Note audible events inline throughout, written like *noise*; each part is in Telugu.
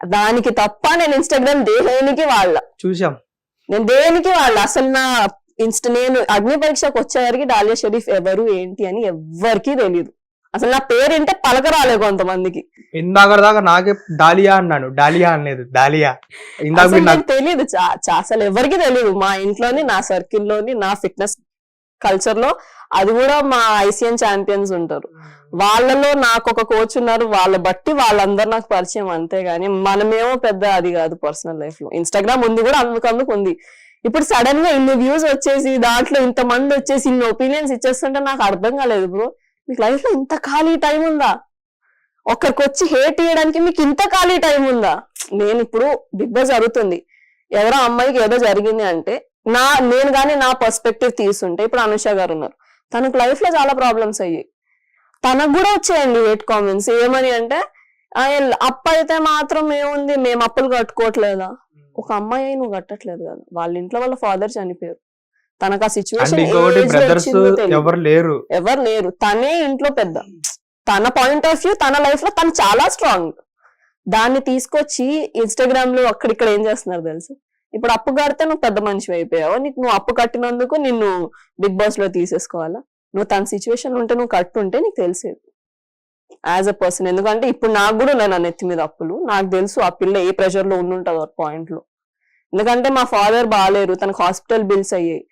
దానికి తప్ప నేను ఇన్స్టాగ్రామ్ దేనికి వాళ్ళ చూసాం నేను దేనికి వాళ్ళ అసలు నా ఇన్స్ట నేను అగ్ని పరీక్షకు వచ్చేవరకు డాలియా షరీఫ్ ఎవరు ఏంటి అని ఎవ్వరికీ తెలియదు అసలు నా పేరు ఏంటే పలక రాలే కొంతమందికి. ఇందాక దాకా నాకే డాలియా అన్నాను డాలియా అనలేదు. డాలియా. ఇందాక నాకు తెలియదు అసలు ఎవరికి తెలియదు మా ఇంట్లోని నా సర్కిల్లోని నా ఫిట్నెస్ కల్చర్లో అది కూడా మా ఐసిఎన్ ఛాంపియన్స్ ఉంటారు. వాళ్ళలో నాకు ఒక కోచ్ ఉన్నారు వాళ్ళ బట్టి వాళ్ళందరూ నాకు పరిచయం అంతే గానీ మనమేమో పెద్ద అది కాదు పర్సనల్ లైఫ్లో. ఇన్స్టాగ్రామ్ ఉంది కూడా అందుకందుకు ఉంది. ఇప్పుడు సడన్గా ఇన్ని వ్యూస్ వచ్చేసి దాంట్లో ఇంత మంది వచ్చేసి ఇన్ని ఒపీనియన్స్ ఇచ్చేస్తుంటే నాకు అర్థం కాలేదు బ్రో మీకు లైఫ్లో ఇంత ఖాళీ టైం ఉందా? ఒక్కరికి వచ్చి హేట్ చేయడానికి మీకు ఇంత ఖాళీ టైం ఉందా? నేను ఇప్పుడు బిగ్ బాస్ జరుగుతుంది. ఎవరో అమ్మాయికి ఏదో జరిగింది అంటే నా నేను గానీ నా పర్స్పెక్టివ్ తీసుంటే ఇప్పుడు అనుష గారు ఉన్నారు. తనకు లైఫ్లో చాలా ప్రాబ్లమ్స్ అయ్యాయి. తనకు కూడా వచ్చాయండి హేట్ కామెంట్స్ ఏమని అంటే "ఆ, ఎల్- అప్పు అయితే మాత్రం ఏముంది? మేము అప్పులు కట్టుకోవట్లేదా? ఒక అమ్మాయి నువ్వు కట్టట్లేదు కదా. వాళ్ళ ఇంట్లో వాళ్ళ ఫాదర్ చనిపోయారు. తనకు ఆ సిచ్యువేషన్ లేరు. ఎవరు లేరు. తనే ఇంట్లో పెద్ద. తన పాయింట్ ఆఫ్ వ్యూ తన లైఫ్లో తను చాలా స్ట్రాంగ్ దాన్ని తీసుకొచ్చి ఇన్స్టాగ్రామ్లో అక్కడిక్కడ ఏం చేస్తున్నారు తెలుసు? ఇప్పుడు అప్పు కడితే నువ్వు పెద్ద మనిషి అయిపోయావు? నీకు నువ్వు అప్పు కట్టినందుకు నిన్ను బిగ్ బాస్లో తీసేసుకోవాలా? నువ్వు తన సిచ్యువేషన్ ఉంటే నువ్వు కట్టుంటే నీకు తెలిసేది. యాజ్ అ పర్సన్ ఎందుకంటే ఇప్పుడు నాకు కూడా ఉన్నాయి నా నెత్తి మీద అప్పులు. నాకు తెలుసు ఆ పిల్ల ఏ ప్రెషర్లో ఉండుంటుంది ఆ పాయింట్లో. ఎందుకంటే మా ఫాదర్ బాగాలేరు తనకు హాస్పిటల్ బిల్స్ అయ్యాయి.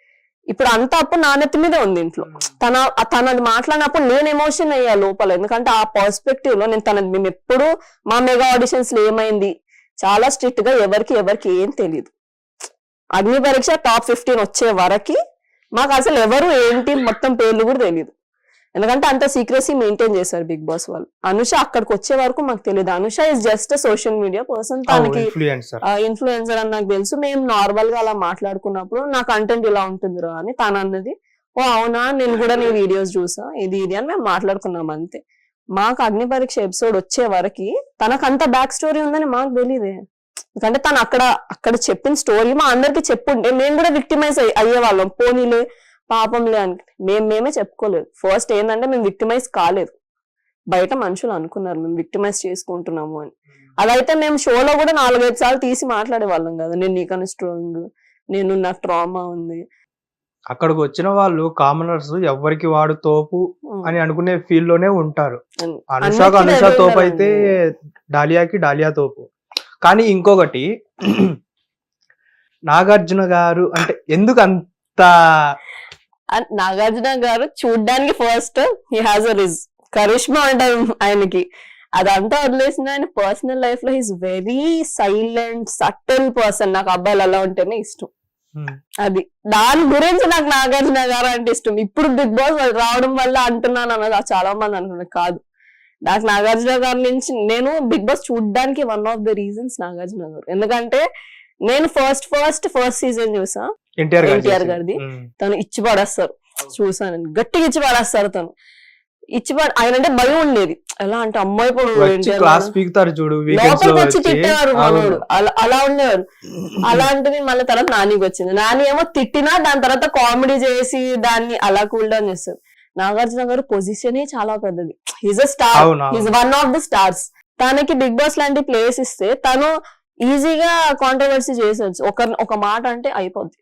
ఇప్పుడు అంత అప్పు నా నెత్తి మీదే ఉంది ఇంట్లో. తన తన అది మాట్లాడినప్పుడు నేను ఎమోషన్ అయ్యా లోపల. ఎందుకంటే ఆ పర్స్పెక్టివ్లో నేను తన మేము ఎప్పుడు మా మెగా ఆడిషన్స్లో ఏమైంది? చాలా స్ట్రిక్ట్గా ఎవరికి ఎవరికి ఏం తెలియదు. అగ్ని పరీక్ష టాప్ ఫిఫ్టీన్ వచ్చే వరకి మాకు అసలు ఎవరు ఏంటి మొత్తం పేర్లు కూడా తెలియదు ఎందుకంటే అంత సీక్రసీ మెయింటైన్ చేశారు బిగ్ బాస్ వాళ్ళు. అనుష అక్కడికి వచ్చే వరకు మాకు తెలియదు Anusha is just social media person తనకి ఇన్ఫ్లుయెన్సర్ అని నాకు తెలుసు. మేము నార్మల్గా అలా మాట్లాడుకున్నప్పుడు నా కంటెంట్ ఇలా ఉంటుందిరా అని తను అన్నది. ఓ అవునా? నేను కూడా నీ వీడియోస్ చూసా. ఇది ఇది అని మేము మాట్లాడుకున్నాం అంతే. మాకు అగ్ని పరీక్ష ఎపిసోడ్ వచ్చే వరకు తనకు అంత బ్యాక్ స్టోరీ ఉందని మాకు తెలియదే ఎందుకంటే తను అక్కడ అక్కడ చెప్పిన స్టోరీ మా అందరికి చెప్పుంటే మేము కూడా విక్టిమైజ్ అయ్యేవాళ్ళం. పోనీలే పాపంలే అని. మేము మేమే చెప్పుకోలేదు. ఫస్ట్ ఏంటంటే మేము విక్టిమైజ్ కాలేదు. బయట మనుషులు అనుకున్నారు మేము విక్టిమైజ్ చేసుకుంటున్నాము అని. అదైతే మేము షోలో కూడా నాలుగైదు సార్లు తీసి మాట్లాడే వాళ్ళం కదా. నేను నీకన్నా స్ట్రాంగ్ నేను నాకు ట్రామా ఉంది. అక్కడికి వచ్చిన వాళ్ళు కామనర్స్ ఎవరికి వాడు తోపు అని అనుకునే ఫీల్లోనే ఉంటారు. అన్- అనుషాకు అనుష తోపు అయితే. డాలియాకి డాలియా తోపు. కానీ ఇంకొకటి నాగార్జున గారు అంటే ఎందుకు అంత నాగార్జున గారు చూడ్డానికి first he has a rizz charisma అంటారు ఆయనకి. అదంతా వదిలేసిన ఆయన పర్సనల్ లైఫ్లో. He's very silent subtle person నాకు అబ్బాయిలు అలా ఉంటేనే ఇష్టం. హ్మ్, అది. దాని గురించి నాకు నాగార్జున గారు అంటే ఇష్టం. ఇప్పుడు బిగ్ బాస్ రావడం వల్ల అంటున్నాను అన్నది చాలా మంది అంటున్నారు. కాదు. నాకు నాగార్జున గారి నుంచి నేను బిగ్ బాస్ చూడడానికి one of the reasons Nagarjuna garu. ఎందుకంటే నేను ఫస్ట్ ఫస్ట్ ఫస్ట్ సీజన్ చూసా. ఎన్టీఆర్. గారిది. తను ఇచ్చి పడేస్తారు. చూసాను. గట్టిగా ఇచ్చి పడేస్తారు తను. ఇచ్చి పడ ఆయన అంటే భయం ఉండేది. ఎలా అంటే అమ్మాయి చూడు లో లోపలికి వచ్చి. తిట్టేవారు. మనోడు అలా అలా ఉండేవారు అలాంటిది మళ్ళీ తర్వాత నానికి వచ్చింది నాని ఏమో తిట్టినా దాని తర్వాత కామెడీ చేసి దాన్ని అలా కూల్ డౌన్ చేస్తారు. నాగార్జున గారు పొజిషనే చాలా పెద్దది. He's a star. He's one of the stars తనకి బిగ్ బాస్ లాంటి ప్లేస్ ఇస్తే తను ఈజీగా కాంట్రవర్సీ చేసొచ్చు ఒక ఒక మాట అంటే అయిపోద్ది.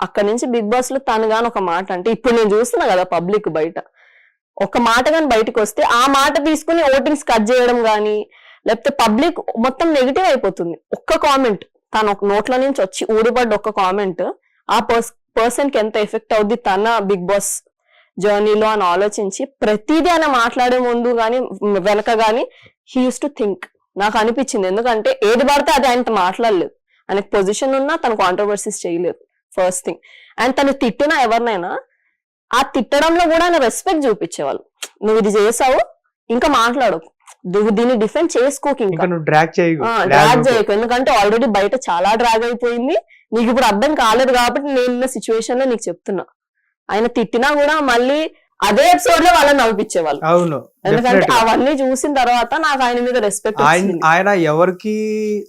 అక్కడ నుంచి బిగ్ బాస్లో తను గాని ఒక మాట అంటే ఇప్పుడు నేను చూస్తున్నా కదా పబ్లిక్ బయట. ఒక మాట గాని బయటకు వస్తే ఆ మాట తీసుకుని ఓటింగ్స్ కట్ చేయడం గానీ లేకపోతే పబ్లిక్ మొత్తం నెగిటివ్ అయిపోతుంది. ఒక్క కామెంట్ తన ఒక నోట్ల నుంచి వచ్చి ఊడిపడ్డ ఒక్క కామెంట్ ఆ పర్సన్కి ఎంత ఎఫెక్ట్ అవుద్ది తన బిగ్ బాస్ జర్నీలో అని ఆలోచించి ప్రతిదీ ఆయన మాట్లాడే ముందు గాని వెనక గాని హీ యూస్ టు థింక్ నాకు అనిపించింది. ఎందుకంటే ఏది పడితే అది ఆయనతో మాట్లాడలేదు. ఆయనకు పొజిషన్ ఉన్నా తను కాంట్రవర్సీస్ చేయలేదు. ఫస్ట్ థింగ్ అండ్ తను తిట్టినా ఎవరినైనా ఆ తిట్టడంలో కూడా ఆయన రెస్పెక్ట్ చూపించేవాళ్ళు. నువ్వు ఇది చేసావు ఇంకా మాట్లాడకు నువ్వు దీన్ని డిఫెండ్ చేసుకోకు ఇంకా. డ్రాగ్ చేయకు. డ్రాగ్ చేయకు. ఎందుకంటే ఆల్రెడీ బయట చాలా డ్రాగ్ అయిపోయింది. నీకు ఇప్పుడు అర్థం కాలేదు కాబట్టి నేను సిచ్యువేషన్లో నీకు చెప్తున్నా. ఆయన తిట్టినా కూడా మళ్ళీ అదే ఎపిసోడ్లో వాళ్ళని నవ్విపించేవాళ్ళు. అవును ఎందుకంటే. అవన్నీ చూసిన తర్వాత నాకు ఆయన మీద రెస్పెక్ట్ ఆయన ఎవరికి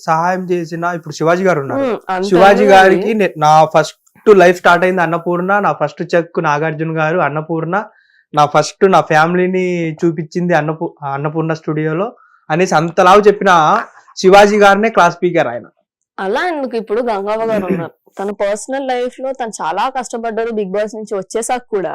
సహాయం చేసినా ఇప్పుడు శివాజీ గారు ఉన్నారు. శివాజీ గారికి నే- ఫస్ట్ లైఫ్ స్టార్ట్ అయింది అన్నపూర్ణ నా ఫస్ట్ చెక్ నాగార్జున గారు అన్నపూర్ణ. నా ఫస్ట్ నా ఫ్యామిలీని చూపించింది అన్నపూ అన్నపూర్ణ స్టూడియోలో అనేసి అంతలాగా చెప్పిన శివాజీ గారినే క్లాస్ స్పీకర్ ఆయన. అలా ఎందుకు ఇప్పుడు గంగవ్వ గారు ఉన్నారు? తన పర్సనల్ లైఫ్లో తను చాలా కష్టపడ్డారు బిగ్ బాస్ నుంచి వచ్చేసాక కూడా.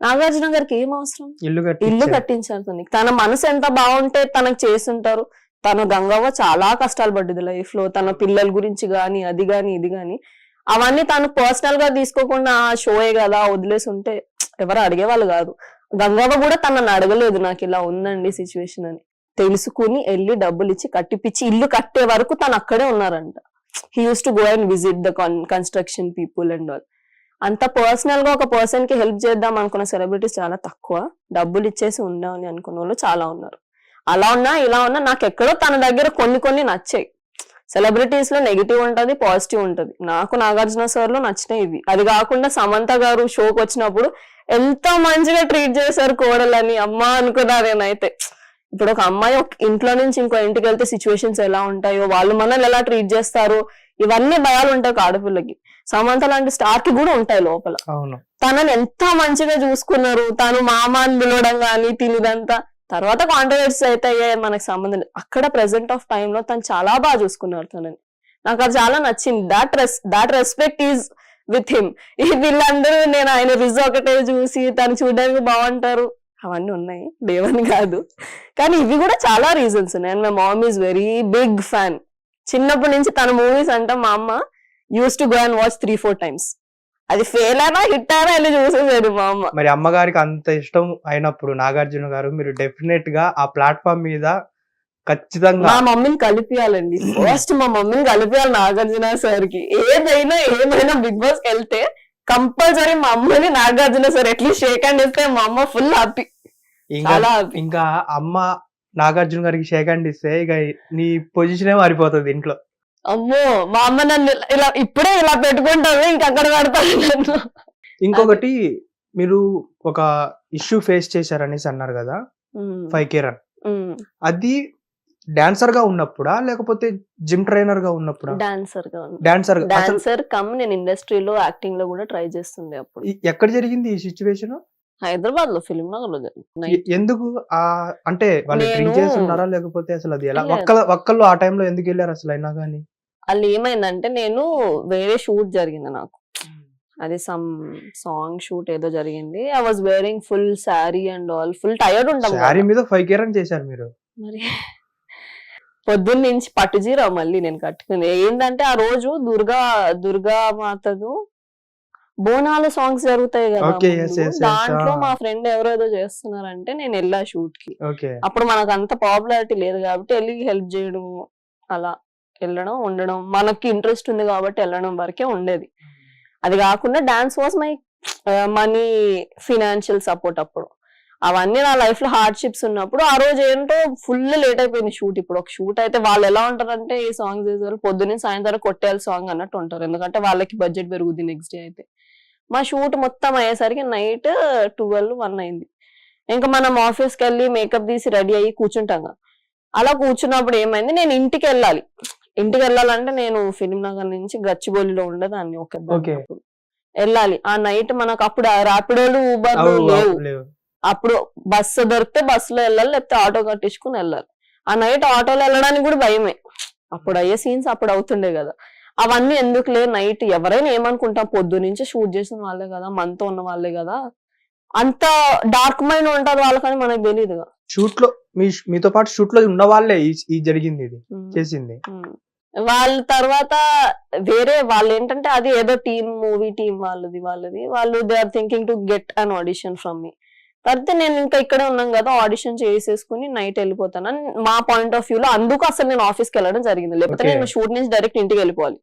నాగార్జున గారికి ఏం అవసరం? ఇల్లు ఇల్లు కట్టి కట్టించారు తనకి. తన మనసు ఎంత బాగుంటే తనకు చేసుంటారు తను గంగవ్వ చాలా కష్టాలు పడ్డది లైఫ్లో. తన పిల్లల గురించి గాని అది గాని ఇది గాని. అవన్నీ తను పర్సనల్గా తీసుకోకుండా ఆ షోయే కదా వదిలేసి ఉంటే ఎవరు అడిగేవాళ్ళు కాదు. గంగవ్వ కూడా తనని అడగలేదు నాకు ఇలా ఉందండి సిచ్యువేషన్ అని. తెలుసుకుని వెళ్ళి డబ్బులు ఇచ్చి కట్టిపిచ్చి ఇల్లు కట్టే వరకు తను అక్కడే ఉన్నారంట. He used to go and visit the construction people and all అంత పర్సనల్గా ఒక పర్సన్కి హెల్ప్ చేద్దాం అనుకున్న సెలబ్రిటీస్ చాలా తక్కువ. డబ్బులు ఇచ్చేసి ఉండాలని అనుకున్న వాళ్ళు చాలా ఉన్నారు. అలా ఉన్నా ఇలా ఉన్నా నాకు ఎక్కడో తన దగ్గర కొన్ని కొన్ని నచ్చాయి. సెలబ్రిటీస్లో నెగిటివ్ ఉంటది పాజిటివ్ ఉంటది. నాకు నాగార్జున సార్లో నచ్చినాయి ఇవి. అది కాకుండా సమంత గారు షోకి వచ్చినప్పుడు ఎంత మంచిగా ట్రీట్ చేశారు కోడలని అమ్మా అనుకున్నా నేనైతే. ఇప్పుడు ఒక అమ్మాయి ఒక ఇంట్లో నుంచి ఇంకో ఇంటికి వెళ్తే సిచ్యువేషన్స్ ఎలా ఉంటాయో వాళ్ళు మనల్ని ఎలా ట్రీట్ చేస్తారు ఇవన్నీ భయాలు ఉంటాయి ఒక ఆడపిల్లకి. సమంత లాంటి స్టార్కి కూడా ఉంటాయి లోపల. తనని ఎంత మంచిగా చూసుకున్నారు తను మామ అని పిలవడం కానీ తినిదంతా. తర్వాత కాంట్రవర్సీ అయితే అయ్యాయి మనకు సంబంధం అక్కడ ప్రెసెంట్ ఆఫ్ టైమ్లో తను చాలా బాగా చూసుకున్నారు తనని. నాకు అది చాలా నచ్చింది. That res that respect is with him ఈ వీళ్ళందరూ నేను ఆయన రిజ్ ఒకటే చూసి తను చూడడానికి బాగుంటారు. అవన్నీ ఉన్నాయి. లేవని కాదు. కానీ ఇవి కూడా చాలా రీజన్స్ ఉన్నాయి. And my mom is very big fan. చిన్నప్పటి నుంచి తన మూవీస్ అంటే మా అమ్మ used to go and watch three four times అది ఫెయిల్ అయినా హిట్ అయినా వెళ్ళి చూసేసాడు మా అమ్మ. మరి అమ్మగారికి అంత ఇష్టం అయినప్పుడు నాగార్జున గారు మీరు డెఫినెట్గా ఆ ప్లాట్ఫామ్ మీద ఖచ్చితంగా మా మమ్మీని కలిపియాలండి. *clears throat* ఫస్ట్ మా మమ్మీని కలిపియాలి నాగార్జున సార్కి ఏదైనా ఏమైనా బిగ్ బాస్ వెళ్తే కంపల్సరీ మా అమ్మని Nagarjuna sir at least shake hand ఇస్తే మా అమ్మ ఫుల్ హ్యాపీ. ఇంకా చాలా హ్యాపీ. ఇంకా అమ్మ నాగార్జున గారికి షేక్ హ్యాండ్ ఇస్తే ఇక నీ పొజిషనే మారిపోతుంది ఇంట్లో. అమ్మో మా అమ్మ నన్ను ఇలా- ఇప్పుడే ఇలా పెట్టుకుంటాను ఇంక అక్కడ పెడతాను నన్ను. ఇంకొకటి మీరు ఒక ఇష్యూ ఫేస్ చేశారనేసి అన్నారు కదా ఫైవ్ కే రన్. అది డాన్సర్గా ఉన్నప్పుడా? లేకపోతే జిమ్ ట్రైనర్గా ఉన్నప్పుడా డాన్సర్గా డాన్సర్ అసలు డాన్సర్ కమ్ నేను ఇండస్ట్రీలో యాక్టింగ్లో కూడా ట్రై చేస్తుండే అప్పుడు. ఎక్కడ జరిగింది ఈ సిచ్యువేషన్? హైదరాబాద్లో ఫిలిం నగర్లో ఎందుకు? ఆ అంటే వాళ్ళు డ్రింక్ నేను- చేసి ఉన్నారా లేకపోతే అసలు అది ఎలా. ఒక్కల ఒక్కళ్ళు ఆ టైంలో ఎందుకు వెళ్ళారు అసలు అయినా కానీ వాళ్ళు ఏమైందంటే నేను వేరే షూట్ జరిగింది నాకు. అది సమ్ సాంగ్ షూట్ ఏదో జరిగింది. I was wearing full sari and all. Full tired ఉంటాం శారీ. మీద ఫైవ్ కే రన్ చేశారు మీరు. మరి పొద్దున్న నుంచి పట్టుజీరా మళ్ళీ నేను కట్టుకుంది ఏంటంటే ఆ రోజు దుర్గా దుర్గా మాతదు బోనాల సాంగ్స్ జరుగుతాయి కదా దాంట్లో. మా ఫ్రెండ్ ఎవరో ఏదో చేస్తున్నారంటే నేను వెళ్ళా షూట్కి. అప్పుడు మనకు అంత పాపులారిటీ లేదు కాబట్టి వెళ్ళి హెల్ప్ చేయడం అలా వెళ్ళడం ఉండడం. మనకి ఇంట్రెస్ట్ ఉంది కాబట్టి వెళ్ళడం వరకే ఉండేది. అది కాకుండా dance was my money financial support అప్పుడు. అవన్నీ నా లైఫ్లో హార్డ్షిప్స్ ఉన్నప్పుడు ఆ రోజు ఏంటో ఫుల్ లేట్ అయిపోయింది షూట్ ఇప్పుడు ఒక షూట్ అయితే వాళ్ళు ఎలా ఉంటారంటే ఈ సాంగ్స్ చేసేవాళ్ళు పొద్దున్నే సాయంత్రం కొట్టేయాలి సాంగ్ అన్నట్టు ఉంటారు. ఎందుకంటే వాళ్ళకి బడ్జెట్ పెరుగుద్ది నెక్స్ట్ డే అయితే. మా షూట్ మొత్తం అయ్యేసరికి నైట్ ట్వెల్వ్ వన్ అయింది. ఇంకా మనం ఆఫీస్కి వెళ్ళి మేకప్ తీసి రెడీ అయ్యి కూర్చుంటాం కదా. అలా కూర్చున్నప్పుడు ఏమైంది? నేను ఇంటికి వెళ్ళాలి. ఇంటికి వెళ్ళాలంటే నేను ఫిలిం నగర్ నుంచి గచ్చిబౌలిలో ఉండేదాన్ని ఒక. వెళ్ళాలి. ఆ నైట్ మనకు అప్పుడు ర్యాపిడోలు ఊబర్ లేవు. అప్పుడు బస్సు దొరికితే బస్సులో వెళ్ళాలి లేకపోతే ఆటో కట్టించుకుని వెళ్ళాలి. ఆ నైట్ ఆటోలో వెళ్ళడానికి కూడా భయమే. అప్పుడు అయ్యే సీన్స్ అప్పుడు అవుతుండే కదా. అవన్నీ ఎందుకు లే నైట్ ఎవరైనా ఏమనుకుంటాం పొద్దు నుంచి షూట్ చేసిన వాళ్ళే కదా మనతో ఉన్న వాళ్ళే కదా. అంత డార్క్ మైండ్ ఉంటది వాళ్ళకని మనకు తెలియదు షూట్లో మీ మీతో పాటు షూట్లో ఉన్న వాళ్ళే ఈ- జరిగింది ఇది చేసింది. వాళ్ళ తర్వాత వేరే వాళ్ళు ఏంటంటే అది ఏదో టీమ్ మూవీ టీమ్ వాళ్ళది వాళ్ళది. వాళ్ళు they are thinking to get an audition from me. తర్వాత నేను ఇంకా ఇక్కడే ఉన్నాం కదా ఆడిషన్ చేసేసుకుని నైట్ వెళ్ళిపోతాను. అని మా పాయింట్ ఆఫ్ వ్యూ లో అందుకు అసలు నేను ఆఫీస్కి వెళ్ళడం జరిగింది. లేకపోతే. నేను షూట్ నుంచి డైరెక్ట్ ఇంటికి వెళ్ళిపోవాలి.